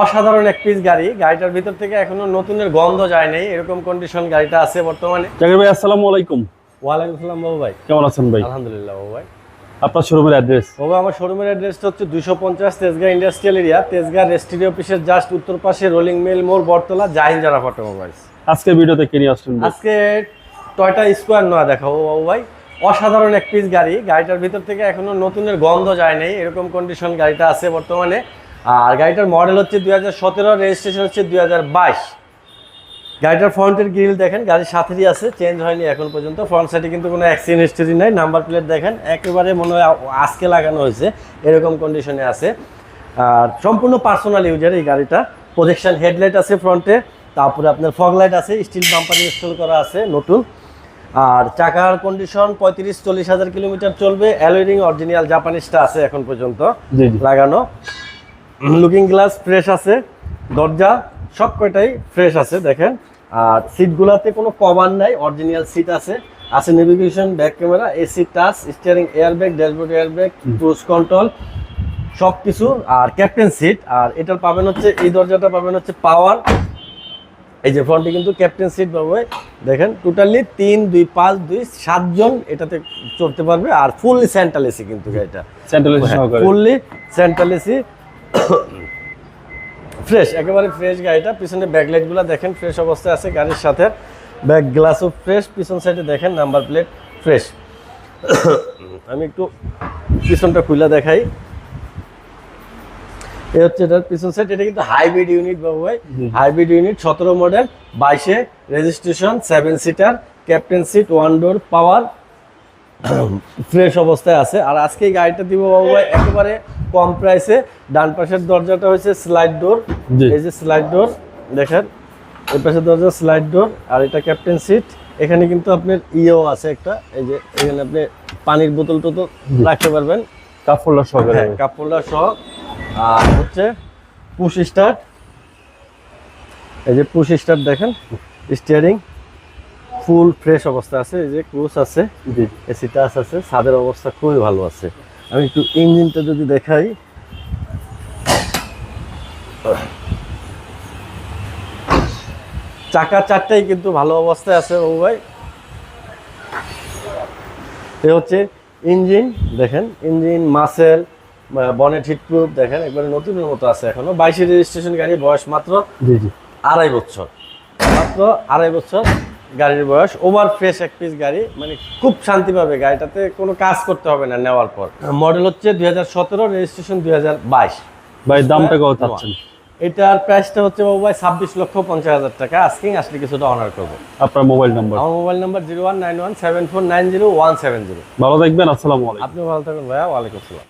অসাধারণ এক পিস গাড়ি। গাড়িটার ভিতর থেকে এখনও নতুনের গন্ধ যায় নাই এরকম কন্ডিশন গাড়িটা আছে বর্তমানে। জাকির ভাই আসসালামু আলাইকুম। ওয়ালাইকুম সালাম বাবু ভাই। কেমন আছেন ভাই? আলহামদুলিল্লাহ বাবু ভাই। আপনার শোরুমের অ্যাড্রেস বাবু আমার শোরুমের অ্যাড্রেসটা হচ্ছে দুশো পঞ্চাশ তেজগাঁ ইন্ডাস্ট্রিয়াল এরিয়া তেজগাঁ রেস্টিডি অফিসের জাস্ট উত্তর পাশে রোলিং মিল মোড় বটতলা জাহিন জারা অটোমোবাইলস আজকে ভিডিওতে কে নিয়ে আসছেন আজকে টয়টা স্কোয়ার নয় দেখাবো বাবু ভাই। অসাধারণ এক পিস গাড়ি। গাড়িটার ভিতর থেকে এখনও নতুনের গন্ধ যায় নাই এরকম কন্ডিশন গাড়িটা আছে বর্তমানে। আর গাড়িটার মডেল হচ্ছে দুই হাজার সতেরো রেজিস্ট্রেশন হচ্ছে দুই হাজার বাইশ। গাড়িটার ফ্রন্টের গ্রিল দেখেন গাড়ির সাথেই আছে চেঞ্জ হয়নি এখন পর্যন্ত। ফ্রন্ট সাইডে কিন্তু কোনো অ্যাক্সিডেন্ট হিস্টরি নাই নাম্বার প্লেট দেখেন একেবারে মনে হয় আজকে লাগানো হয়েছে এরকম কন্ডিশনে আছে। আর সম্পূর্ণ পার্সোনাল ইউজার এই গাড়িটা। প্রজেকশন হেডলাইট আছে ফ্রন্টে তারপরে আপনার ফগ লাইট আছে স্টিল বাম্পার ইনস্টল করা আছে নতুন। আর চাকার কন্ডিশন পঁয়ত্রিশ চল্লিশ হাজার কিলোমিটার চলবে অ্যালোরিং অরিজিনাল জাপানিজটা আছে এখন পর্যন্ত লাগানো। লুকিং গ্লাস ফ্রেশ আছে দরজা সব কয়টাই ফ্রেশ আছে দেখেন। আর সিটগুলোতে কোনো কভার নাই অরিজিনাল সিট আছে। আছে navigation back camera AC touch steering airbag dashboard airbag cruise control সব কিছু। আর ক্যাপ্টেন সিট আর এটার পাবেন হচ্ছে এই দরজাটা পাবেন হচ্ছে পাওয়ার এই যে ফ্রন্টে কিন্তু ক্যাপ্টেন সিট পাবে। দেখেন টোটালি তিন দুই পাঁচ দুই সাতজন এটাতে চড়তে পারবে। আর ফুললি সেন্ট্রাল এসি কিন্তু এটা। ফুললি সেন্ট্রাল এসি ফ্রেশ একেবারে ফ্রেশ গাড়িটা। পিছনে ব্যাকলাইটগুলো দেখেন ফ্রেশ অবস্থায় আছে গাড়ির সাথে। ব্যাক গ্লাসও ফ্রেশ পিছন সাইডে দেখেন নাম্বার প্লেট ফ্রেশ আমি একটু পিছনটা খুলে দেখাই। এ হচ্ছে এটার পিছন সাইড এটা কিন্তু হাইব্রিড ইউনিট বাবু ভাই। হাইব্রিড ইউনিট সতেরো মডেল বাইশে registration seven seater captain seat one door power fresh অবস্থায় আছে। আর আজকে এই গাড়িটা দিব বাবু ভাই একেবারে কম প্রাইসে। ডান পাশের দরজাটা হচ্ছে স্লাইড ডোর এই যে স্লাইড ডোর দেখেন। এই পাশের দরজা স্লাইড ডোর আর এটা ক্যাপ্টেন সিট এখানে কিন্তু আপনার ইয়েও আছে একটা। এই যে এখানে আপনি পানির বোতল টোতল রাখতে পারবেন। কাপ হোল্ডার সহকারে হ্যাঁ কাপ সহ। আর হচ্ছে পুশ স্টার্ট এই যে পুশ স্টার্ট দেখেন। স্টিয়ারিং ফুল ফ্রেশ অবস্থা আছে। এই যে ক্রুজ আছে। এসি টাচ আছে ছাদের অবস্থা খুবই ভালো আছে। আমি একটু ইঞ্জিনটা যদি দেখাই। চাকা চারটাই কিন্তু ভালো অবস্থায় আছে বাবু ভাই। এ হচ্ছে ইঞ্জিন দেখেন ইঞ্জিন মাসেল বনেট হিটপ্রুফ দেখেন একবারে নতুনের মতো আছে এখনও। বাইশে রেজিস্ট্রেশন গাড়ি বয়স মাত্র জি জি। আড়াই বছর। মাত্র আড়াই বছর গাড়ির বয়স ওভার ফ্রেশ এক পিস গাড়ি মানে খুব শান্তি পাবে গাড়িটাতে কোনো কাজ করতে হবে না নেওয়ার পর। মডেল হচ্ছে দুই হাজার সতেরো রেজিস্ট্রেশন দুই হাজার বাইশ। ভাই দামটা কত চাচ্ছেন? এটার প্রাইসটা হচ্ছে বাবু ভাই ছাব্বিশ লক্ষ পঞ্চাশ হাজার টাকা। আজকে আসলে কিছুটা অনার করব। আপনার মোবাইল নাম্বার আমার mobile number zero one nine one seven four nine zero one seven zero ভালো থাকবেন আসসালামু আলাইকুম। আপনি ভালো থাকবেন ভাইয়া ওয়ালাইকুম আসসালাম।